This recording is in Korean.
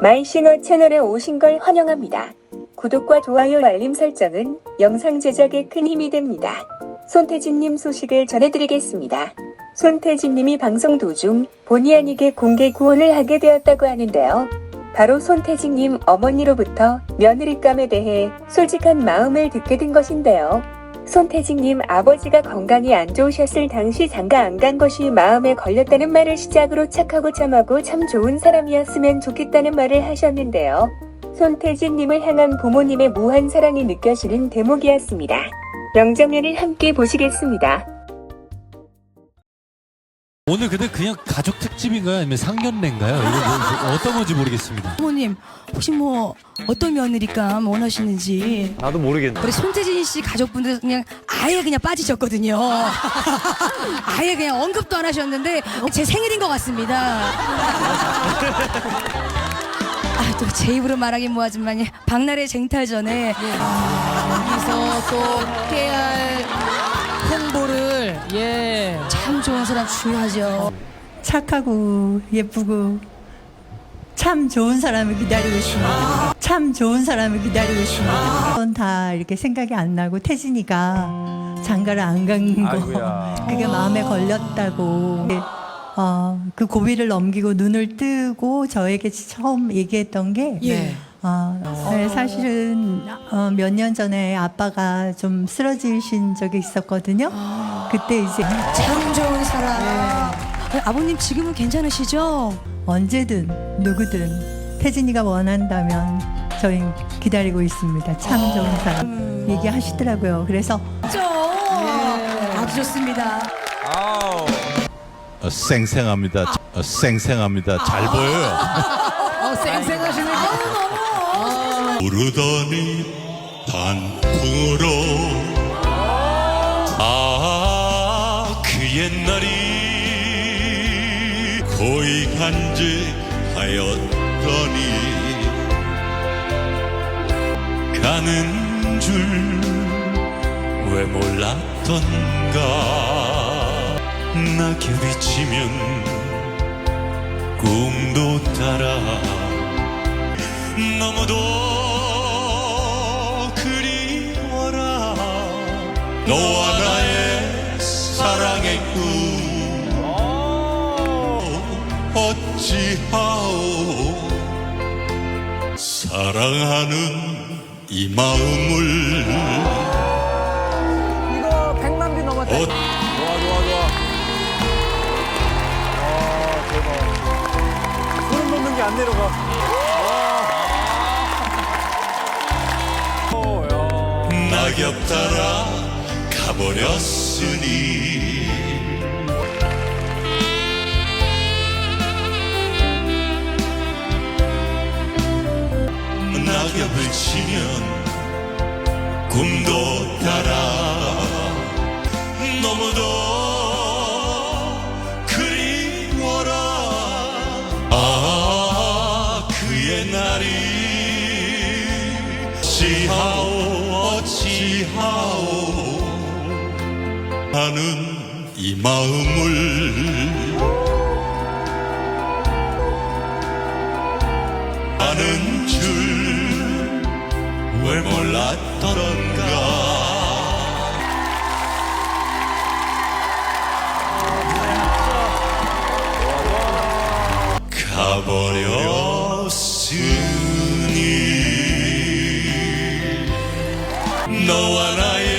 마이싱어 채널에 오신 걸 환영합니다. 구독과 좋아요 알림 설정은 영상 제작에 큰 힘이 됩니다. 손태진님 소식을 전해드리겠습니다. 손태진님이 방송 도중 본의 아니게 공개 구원을 하게 되었다고 하는데요. 바로 손태진님 어머니로부터 며느리감에 대해 솔직한 마음을 듣게 된 것인데요. 손태진님 아버지가 건강이 안 좋으셨을 당시 장가 안 간 것이 마음에 걸렸다는 말을 시작으로 착하고 참하고 참 좋은 사람이었으면 좋겠다는 말을 하셨는데요. 손태진님을 향한 부모님의 무한 사랑이 느껴지는 대목이었습니다. 명장면을 함께 보시겠습니다. 오늘 근데 그냥 가족 특집인가요? 아니면 상견례인가요? 이거 뭐, 어떤 건지 모르겠습니다. 부모님 혹시 뭐 어떤 며느리감 원하시는지 나도 모르겠네. 우리 손태진 씨 가족분들 그냥 아예 그냥 빠지셨거든요. 아예 그냥 언급도 안 하셨는데 제 생일인 것 같습니다. 아 또 제 입으로 말하긴 뭐하지만 박나래 쟁탈전에 여기서 또 깨알 홍보를 예. 참 좋은 사람 중요하죠. 착하고 예쁘고 참 좋은 사람을 기다리고 있습니다. 참 좋은 사람을 기다리고 있습니다. 그건 다 이렇게 생각이 안 나고 태진이가 장가를 안 간 거. 아이고야. 그게 마음에 걸렸다고. 어, 그 고비를 넘기고 눈을 뜨고 저에게 처음 얘기했던 게 예. 어, 네, 사실은 어, 몇 년 전에 아빠가 좀 쓰러지신 적이 있었거든요. 그때 이제 참 좋은 사람. 네, 아버님 지금은 괜찮으시죠? 언제든 누구든 태진이가 원한다면 저희 기다리고 있습니다. 참 좋은 사람 얘기하시더라고요. 그래서 그죠? 아주 좋습니다. 아우. 어, 쌩쌩합니다. 어, 쌩쌩합니다. 잘 보여요. 어, 쌩쌩하시네. 부르더니 단풍으로. 아, 그 옛날이 고이 간직하였더니 가는 줄 왜 몰랐던가. 낙엽이 지면 꿈도 따라 너무도 너와 나의 사랑의 꿈 어찌하오 사랑하는 이 마음을 이거 100만 뷰 넘었다. 어, 좋아, 좋아, 좋아. 와, 대박. 소름 돋는 게 안 내려가. 야. 낙엽 따라 가 버렸으니. 낙엽을 치면 꿈도 따라 너무도 그리워라. 아 그의 날이 어찌하오 어찌하오 하는 이 마음을 아는 줄 왜 몰랐던가? 가버렸으니 너와 나